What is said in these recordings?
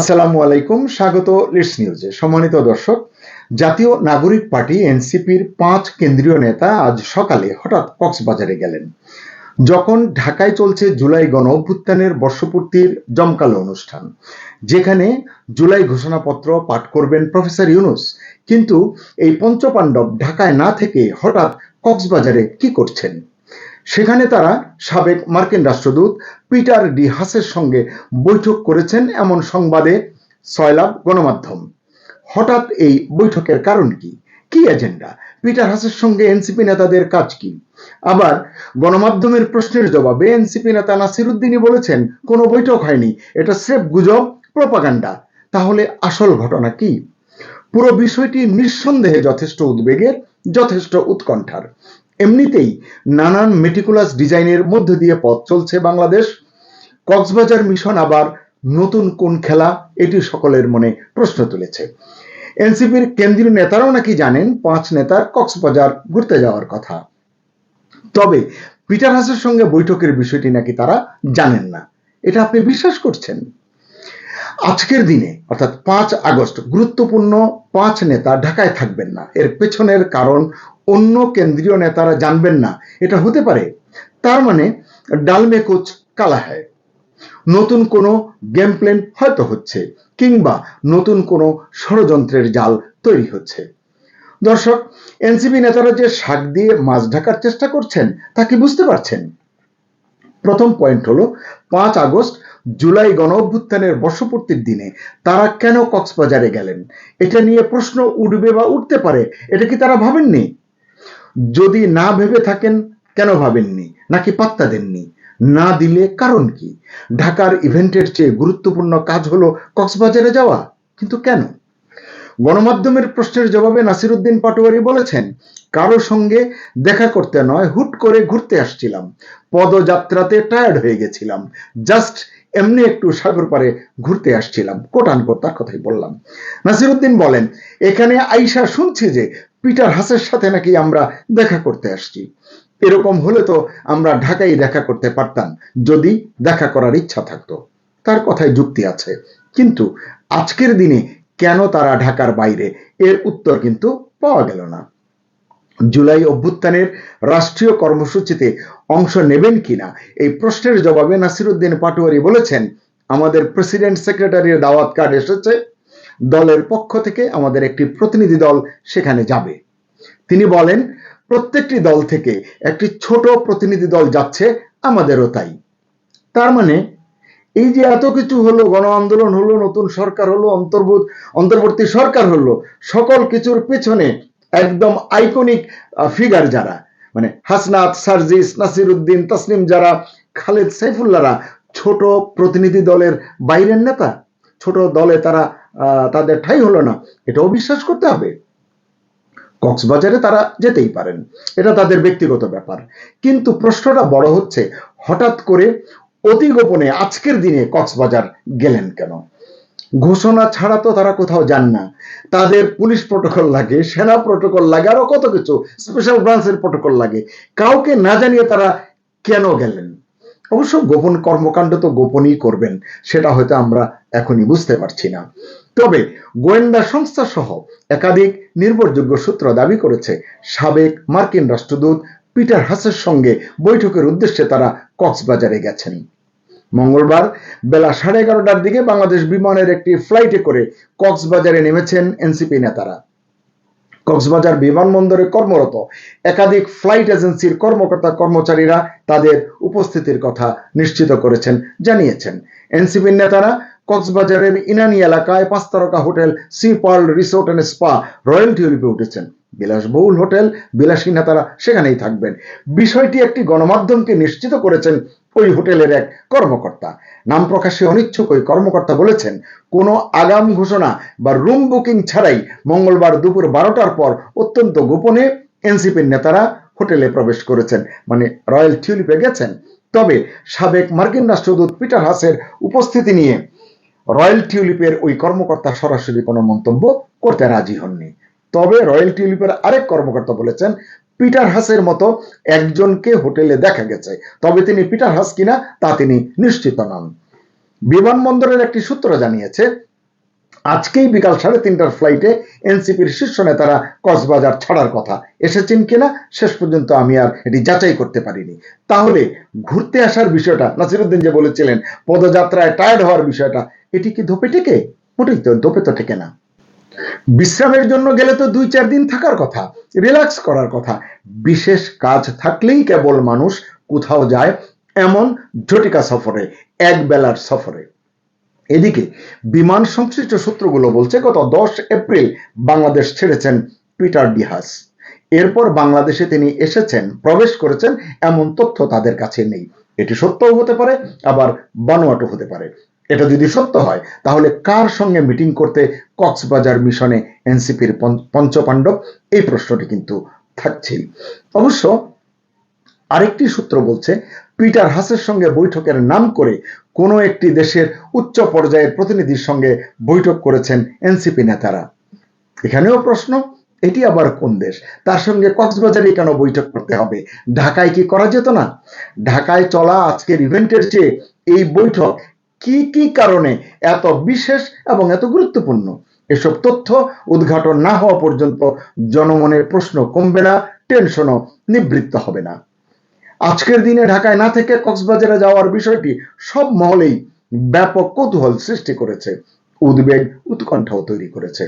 আসসালামু আলাইকুম, স্বাগত লিডস নিউজে সম্মানিত দর্শক, জাতীয় নাগরিক পার্টি এনসিপির পাঁচ কেন্দ্রীয় নেতা আজ সকালে হঠাৎ কক্সবাজারে গেলেন। যখন ঢাকায় চলছে জুলাই গণ অভ্যুত্থানের বর্ষপূর্তির জমকালো অনুষ্ঠান, যেখানে জুলাই ঘোষণাপত্র পাঠ করবেন প্রফেসর ইউনুস। কিন্তু এই পঞ্চপাণ্ডব ঢাকায় না থেকে হঠাৎ কক্সবাজারে কি করছেন? সেখানে তারা সাবেক মার্কিন রাষ্ট্রদূত পিটার ডি হাসের সঙ্গে বৈঠক করেছেন এমন সংবাদে সয়লাভ গণমাধ্যম। হঠাৎ এই বৈঠকের কারণ কি? কি এজেন্ডা? পিটার হাসের সঙ্গে এনসিপি নেতাদের কাজ কি? আবার গণমাধ্যমের প্রশ্নের জবাবে এনসিপি নেতা নাসির উদ্দিনই বলেছেন, কোনো বৈঠক হয়নি, এটা স্রেফ গুজব, প্রপাগান্ডা। তাহলে আসল ঘটনা কি? পুরো বিষয়টি নিঃসন্দেহে যথেষ্ট উদ্বেগের, যথেষ্ট উৎকণ্ঠার। এমনিতেই নানান মেটিকুলাস ডিজাইনের মধ্য দিয়ে পথ চলছে বাংলাদেশ। কক্সবাজার মিশন আবার নতুন কোন খেলা, এটি সকলের মনে প্রশ্ন তুলেছে। এনসিপির কেন্দ্রীয় নেতারাও নাকি জানেন, পাঁচ নেতার কক্সবাজার ঘুরতে যাওয়ার কথা। তবে পিটার হাসের সঙ্গে বৈঠকের বিষয়টি নাকি তারা জানেন না। এটা আপনি বিশ্বাস করছেন? আজকের দিনে, অর্থাৎ পাঁচ আগস্ট, গুরুত্বপূর্ণ পাঁচ নেতা ঢাকায় থাকবেন না। এর পেছনের কারণ অন্য কেন্দ্রীয় নেতারা জানবেন না। এটা হতে পারে। তার মানে ডালমে কোচ কালা হয় নতুন কোনো গেম প্ল্যান হয়তো হচ্ছে, কিংবা নতুন কোনো ষড়যন্ত্রের জাল তৈরি হচ্ছে। দর্শক, এনসিপি নেতারা যে শাক দিয়ে মাছ ঢাকার চেষ্টা করছেন, তা কি বুঝতে পারছেন? প্রথম পয়েন্ট হলো, পাঁচ আগস্ট জুলাই গণ অভ্যুত্থানের বর্ষপূর্তির দিনে তারা কেন কক্সবাজারে গেলেন? এটা নিয়ে প্রশ্ন উঠবে বা উঠতে পারে, এটা কি তারা ভাবেননি? যদি না ভেবে থাকেন, কেন ভাবেননি? নাকি পাত্তা দেননি? না দিলে কারণ কি? ঢাকার ইভেন্টের চেয়ে গুরুত্বপূর্ণ কাজ হলো কক্সবাজারে যাওয়া, কিন্তু কেন? গণমাধ্যমের প্রশ্নের জবাবে নাসিরুদ্দিন পাটোয়ারি বলেছেন, কারও সঙ্গে দেখা করতে নয়, হুট করে ঘুরতে আসছিলাম। পদযাত্রাতে টায়ার্ড হয়ে গেছিলাম। জাস্ট এমনি একটু সাগর পারে ঘুরতে আসছিলাম কোটান তার কথাই বললাম। নাসিরুদ্দিন বলেন, এখানে আইসা শুনছি যে পিটার হাসের সাথে নাকি আমরা দেখা করতে আসছি। এরকম হলে তো আমরা ঢাকায় দেখা করতে পারতাম, যদি দেখা করার ইচ্ছা থাকতো। তার কথায় যুক্তি আছে। কিন্তু আজকের দিনে কেন তারা ঢাকার বাইরে? এর উত্তর কিন্তু পাওয়া গেল না। জুলাই অভ্যুত্থানের রাষ্ট্রীয় কর্মসূচিতে অংশ নেবেন কিনা? এই প্রশ্নের জবাবে নাসিরুদ্দিন পাটোয়ারি বলেছেন, আমাদের প্রেসিডেন্ট সেক্রেটারির দাওয়াত কার্ড এসেছে। দলের পক্ষ থেকে আমাদের একটি প্রতিনিধি দল সেখানে যাবে। তিনি বলেন, প্রত্যেকটি দল থেকে একটি ছোট প্রতিনিধি দল যাচ্ছে, আমাদেরও তাই। তার মানে এই যে এত কিছু হলো, গণ আন্দোলন হলো, নতুন সরকার হলো, অন্তর্ভুত, অন্তর্বর্তী সরকার হলো, সকল কিছুর পেছনে একদম আইকনিক ফিগার যারা। মানে হাসনাত, সার্জিস নাসির উদ্দিন তসলিম যারা, খালেদ সাইফুল্লারা ছোট প্রতিনিধি দলের বাইরের নেতা। ছোট দলে তারা তাদের ঠাই হলো না। এটাও বিশ্বাস করতে হবে। কক্সবাজারে তারা যেতেই পারেন। এটা তাদের ব্যক্তিগত ব্যাপার। কিন্তু প্রশ্নটা বড় হচ্ছে, হঠাৎ করে অতি গোপনে আজকের দিনে কক্সবাজার গেলেন কেন? ঘোষণা ছাড়া তো তারা কোথাও যান না। তাদের পুলিশ প্রোটোকল লাগে, সেনা প্রোটোকল লাগে, আরও কত কিছু স্পেশাল ব্রাঞ্চের প্রোটোকল লাগে। কাউকে না জানিয়ে তারা কেন গেলেন? অবশ্য গোপন কর্মকাণ্ড তো গোপনই করবেন, সেটা হয়তো আমরা এখনই বুঝতে পারছি না। তবে গোয়েন্দা সংস্থা সহ একাধিক নির্ভরযোগ্য সূত্র দাবি করেছে, সাবেক মার্কিন রাষ্ট্রদূত পিটার হাসের সঙ্গে বৈঠকের উদ্দেশ্যে তারা কক্সবাজারে গেছেন। মঙ্গলবার বেলা সাড়ে এগারোটার দিকে বাংলাদেশ বিমানের একটি ফ্লাইটে করে কক্সবাজারে নেমেছেন এনসিপি নেতারা। কক্সবাজার বিমানবন্দরে কর্মরত একাধিক ফ্লাইট এজেন্সির কর্মকর্তা কর্মচারীরা তাদের উপস্থিতির কথা নিশ্চিত করেছেন, জানিয়েছেন। এনসিপির নেতারা কক্সবাজারের ইনানি এলাকায় পাঁচ তারকা hotel Sea Pearl Resort and Spa Royal টিউলিপে উঠেছেন। বিলাসবহুল হোটেল, বিলাসী নেতারা সেখানেই থাকবেন। বিষয়টি একটি গণমাধ্যমকে নিশ্চিত করেছেন ওই হোটেলের এক কর্মকর্তা। নাম প্রকাশে অনিচ্ছুক ওই কর্মকর্তা বলেছেন, কোনো আগাম ঘোষণা বা রুম বুকিং ছাড়াই মঙ্গলবার দুপুর বারোটার পর অত্যন্ত গোপনে এনসিপির নেতারা হোটেলে প্রবেশ করেছেন মানে রয়্যাল টিউলিপে গেছেন। তবে সাবেক মার্কিন রাষ্ট্রদূত পিটার হাসের উপস্থিতি নিয়ে রয়্যাল টিউলিপের ওই কর্মকর্তা সরাসরি কোনো মন্তব্য করতে রাজি হননি। তবে রয়্যাল টিউলিপের আরেক কর্মকর্তা বলেছেন পিটার হাসের মতো একজনকে হোটেলে দেখা গেছে। তবে তিনি পিটার হাস কিনা তা তিনি নিশ্চিত নন। বিমানবন্দরের একটি সূত্র জানিয়েছে, আজকেই বিকাল সাড়ে তিনটার ফ্লাইটে এনসিপির শীর্ষ নেতারা কক্সবাজার ছাড়ার কথা। এসেছেন কিনা, শেষ পর্যন্ত আমি আর এটি যাচাই করতে পারিনি। তাহলে ঘুরতে আসার বিষয়টা, নাসিরুদ্দিন যে বলেছিলেন, পদযাত্রায় টায়ার্ড হওয়ার বিষয়টা, এটি কি ধোপে টেকে? মোটেই তো ধোপে তো টেকে না। বিশ্রামের জন্য গেলে তো দুই চার দিন থাকার কথা রিল্যাক্স করার কথা। বিশেষ কাজ থাকলেই কেবল মানুষ কোথাও যায় এমন ঝটিকা সফরে এক বেলার সফরে। এদিকে বিমান সংশ্লিষ্ট সূত্রগুলো বলছে, গত দশ এপ্রিল বাংলাদেশ ছেড়েছেন পিটার ডিহাস। এরপর বাংলাদেশে তিনি এসেছেন, প্রবেশ করেছেন, এমন তথ্য তাদের কাছে নেই। এটি সত্যও হতে পারে, আবার বানোয়াটও হতে পারে। এটা যদি সত্য হয়, তাহলে কার সঙ্গে মিটিং করতে কক্সবাজার মিশনে এনসিপির পঞ্চপাণ্ডব? এই প্রশ্নটি কিন্তু থাকছেই। অবশ্য আরেকটি সূত্র বলছে, পিটার হাসের সঙ্গে বৈঠকের নাম করে কোনো একটি দেশের উচ্চ পর্যায়ের প্রতিনিধির সঙ্গে বৈঠক করেছেন এনসিপি নেতারা। এখানেও প্রশ্ন, এটি আবার কোন দেশ? তার সঙ্গে কক্সবাজারে কেন বৈঠক করতে হবে? ঢাকায় কি করা যেত না? ঢাকায় চলা আজকের ইভেন্টের চেয়ে এই বৈঠক কি কি কারণে এত বিশেষ এবং এত গুরুত্বপূর্ণ? এসব তথ্য উদ্ঘাটন না হওয়া পর্যন্ত জনমনের প্রশ্ন কমবে না, টেনশনও নিবৃত্ত হবে না। আজকের দিনে ঢাকায় না থেকে কক্সবাজারে যাওয়ার বিষয়টি সব মহলেই ব্যাপক কৌতূহল সৃষ্টি করেছে, উদ্বেগ, উৎকণ্ঠাও তৈরি করেছে।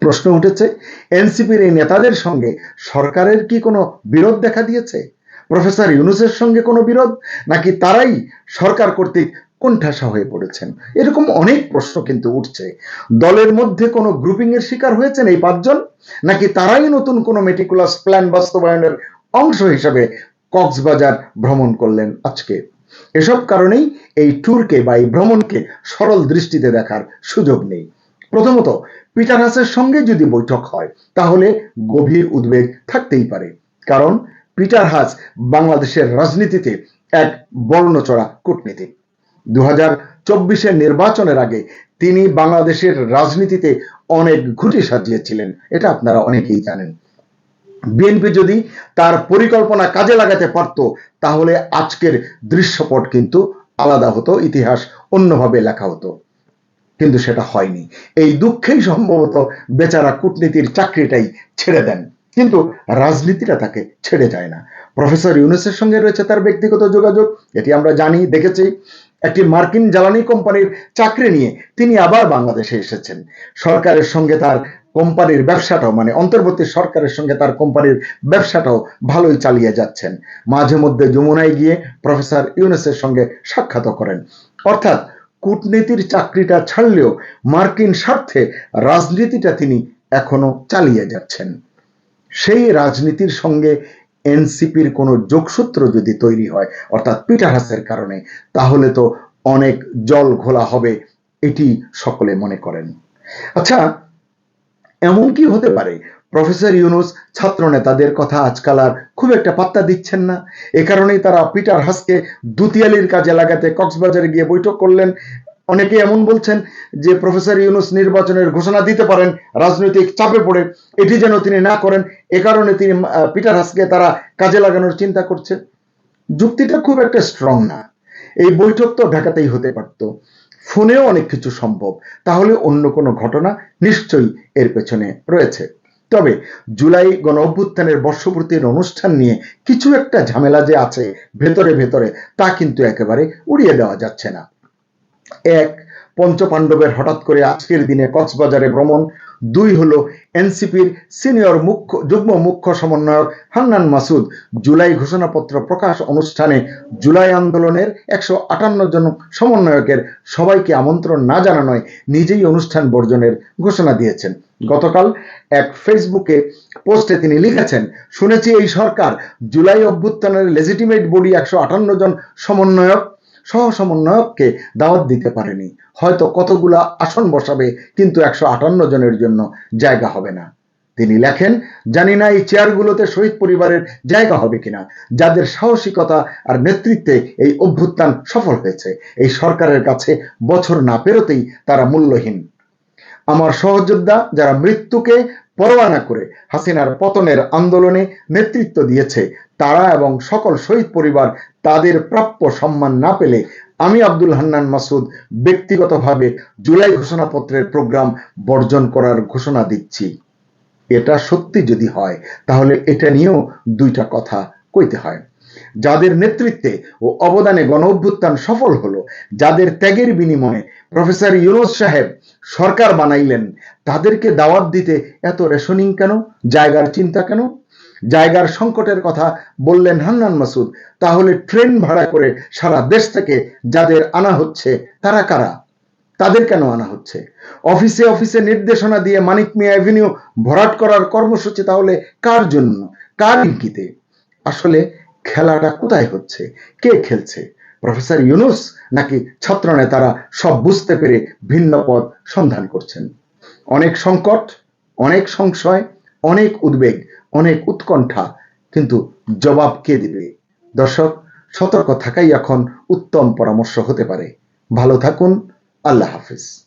প্রশ্ন উঠেছে, এনসিপির এই নেতাদের সঙ্গে সরকারের কি কোনো বিরোধ দেখা দিয়েছে? প্রফেসর ইউনুসের সঙ্গে কোনো বিরোধ? নাকি তারাই সরকার কর্তৃক কোণঠাসা হয়ে পড়েছেন। এরকম অনেক প্রশ্ন কিন্তু উঠছে। দলের মধ্যে কোনো গ্রুপিং এর শিকার হয়েছেন এই পাঁচজন? নাকি তারাই নতুন কোনো মেটিকুলাস প্ল্যান বাস্তবায়নের অংশ হিসাবে কক্সবাজার ভ্রমণ করলেন আজকে? এসব কারণেই এই ট্যুরকে বা এই ভ্রমণকে সরল দৃষ্টিতে দেখার সুযোগ নেই। প্রথমত, পিটার হাসের সঙ্গে যদি বৈঠক হয়, তাহলে গভীর উদ্বেগ থাকতেই পারে। কারণ পিটার হাস বাংলাদেশের রাজনীতিতে এক বর্ণচড়া কূটনীতি দু হাজার নির্বাচনের আগে তিনি বাংলাদেশের রাজনীতিতে অনেক ঘুটি সাজিয়েছিলেন। এটা আপনারা অনেকেই জানেন। বিএনপি যদি তার পরিকল্পনা কাজে লাগাতে পারত, তাহলে আজকের দৃশ্যপট কিন্তু আলাদা হতো, ইতিহাস অন্যভাবে লেখা হতো। কিন্তু সেটা হয়নি। এই দুঃখেই সম্ভবত বেচারা কূটনীতির চাকরিটাই ছেড়ে দেন। কিন্তু রাজনীতিটা তাকে ছেড়ে যায় না। প্রফেসর ইউনুসের সঙ্গে রয়েছে তার ব্যক্তিগত যোগাযোগ। এটি আমরা জানি, দেখেছি। একটি মার্কিন জ্বালানি কোম্পানির চাকরি নিয়ে তিনি আবার বাংলাদেশে এসেছেন। সরকারের সঙ্গে তার কোম্পানির ব্যবসাটাও মানে অন্তর্বর্তী সরকারের সঙ্গে তার কোম্পানির ব্যবসাটাও ভালোই চালিয়ে যাচ্ছেন। মাঝে মধ্যে যমুনায় গিয়ে প্রফেসর ইউনেসের সঙ্গে সাক্ষাৎ করেন। অর্থাৎ কূটনীতির চাকরিটা ছাড়লেও মার্কিন স্বার্থে রাজনীতিটা তিনি এখনও চালিয়ে যাচ্ছেন। সেই রাজনীতির সঙ্গে এনসিপির কোনো যোগসূত্র যদি তৈরি হয়, অর্থাৎ পিটার হাসের কারণে, তাহলে তো অনেক জল ঘোলা হবে, এটি সকলে মনে করেন। আচ্ছা এমন কি হতে পারে? প্রফেসর ইউনুস ছাত্র নেতাদের কথা আজকাল আর খুব একটা পাত্তা দিচ্ছেন না। এ কারণেই তারা পিটার হাসকে দুতিয়ালির কাজে লাগাতে কক্সবাজারে গিয়ে বৈঠক করলেন। অনেকে এমন বলছেন যে প্রফেসর ইউনুস নির্বাচনের ঘোষণা দিতে পারেন, রাজনৈতিক চাপে পড়ে। এটি যেন তিনি না করেন, এ কারণে তিনি পিটার হাসকে তারা কাজে লাগানোর চিন্তা করছে। যুক্তিটা খুব একটা স্ট্রং না। এই বৈঠক তো ঢাকাতেই হতে পারত। ফোনেও অনেক কিছু সম্ভব। তাহলে অন্য কোনো ঘটনা নিশ্চয়ই এর পেছনে রয়েছে। তবে জুলাই গণ অভ্যুত্থানের বর্ষপূর্তির অনুষ্ঠান নিয়ে কিছু একটা ঝামেলা যে আছে ভেতরে ভেতরে, তা কিন্তু একেবারে উড়িয়ে দেওয়া যাচ্ছে না। এক পঞ্চপাণ্ডবের হঠাৎ করে আজকের দিনে কক্সবাজারে ভ্রমণ, দুই হলো এনসিপির সিনিয়র মুখ্য, যুগ্ম মুখ্য সমন্বয়ক হান্নান মাসুদ। জুলাই ঘোষণাপত্র প্রকাশ অনুষ্ঠানে জুলাই আন্দোলনের একশো আটান্ন জন সমন্বয়কের সবাইকে আমন্ত্রণ না জানানোয় নিজেই অনুষ্ঠান বর্জনের ঘোষণা দিয়েছেন। গতকাল এক ফেসবুকে পোস্টে তিনি লিখেছেন, শুনেছি এই সরকার জুলাই অভ্যুত্থানের লেজিটিমেট বডি একশো আটান্ন জন সমন্বয়ক সহ সমন্বয়ককে দাওয়াত দিতে পারেনি। হয়তো কতগুলা আসন বসাবে, কিন্তু একশো আটান্ন জনের জন্য জায়গা হবে না। তিনি লেখেন, জানি না এই চেয়ারগুলোতে শহীদ পরিবারের জায়গা হবে কিনা, যাদের সাহসিকতা আর নেতৃত্বে এই অভ্যুত্থান সফল হয়েছে। এই সরকারের কাছে বছর না পেরোতেই তারা মূল্যহীন। আমার সহযোদ্ধা যারা মৃত্যুকে পরোয়া না করে হাসিনার পতনের আন্দোলনে নেতৃত্ব দিয়েছে। তারা এবং সকল শহীদ পরিবার তাদের প্রাপ্য সম্মান না পেলে আমি আব্দুল হান্নান মাসুদ ব্যক্তিগতভাবে জুলাই ঘোষণাপত্রের প্রোগ্রাম বর্জন করার ঘোষণা দিচ্ছি। এটা সত্যি যদি হয়, তাহলে এটা নিয়েও দুইটা কথা কইতে হয়। যাদের নেতৃত্বে ও অবদানে গণ অভ্যুত্থান সফল হলো, যাদের ত্যাগের বিনিময়ে প্রফেসর ইউনুস সাহেব সরকার বানাইলেন, তাদেরকে দাওয়াত দিতে এত রেশনিং কেন? জায়গার চিন্তা কেন? জায়গার সংকটের কথা বললেন হান্নান মাসুদ, তাহলে ট্রেন ভাড়া করে সারা দেশ থেকে যাদের আনা হচ্ছে, তারা কারা? তাদের কেন আনা হচ্ছে? অফিসে অফিসে নির্দেশনা দিয়ে মানিক মিয়া অ্যাভিনিউ ভরাট করার কর্মসূচি তাহলে কার জন্য? কার ইঙ্কিতে আসলে খেলাটা কোথায় হচ্ছে? কে খেলছে? প্রফেসর ইউনুস নাকি ছাত্র নেতারা সব বুঝতে পেরে ভিন্ন পথ সন্ধান করছেন। অনেক সংকট, অনেক সংশয়, অনেক উদ্বেগ, অনেক উৎকণ্ঠা, কিন্তু জবাব কে দিবে? দর্শক, সতর্ক থাকাই এখন উত্তম পরামর্শ হতে পারে। ভালো থাকুন, আল্লাহ হাফিজ।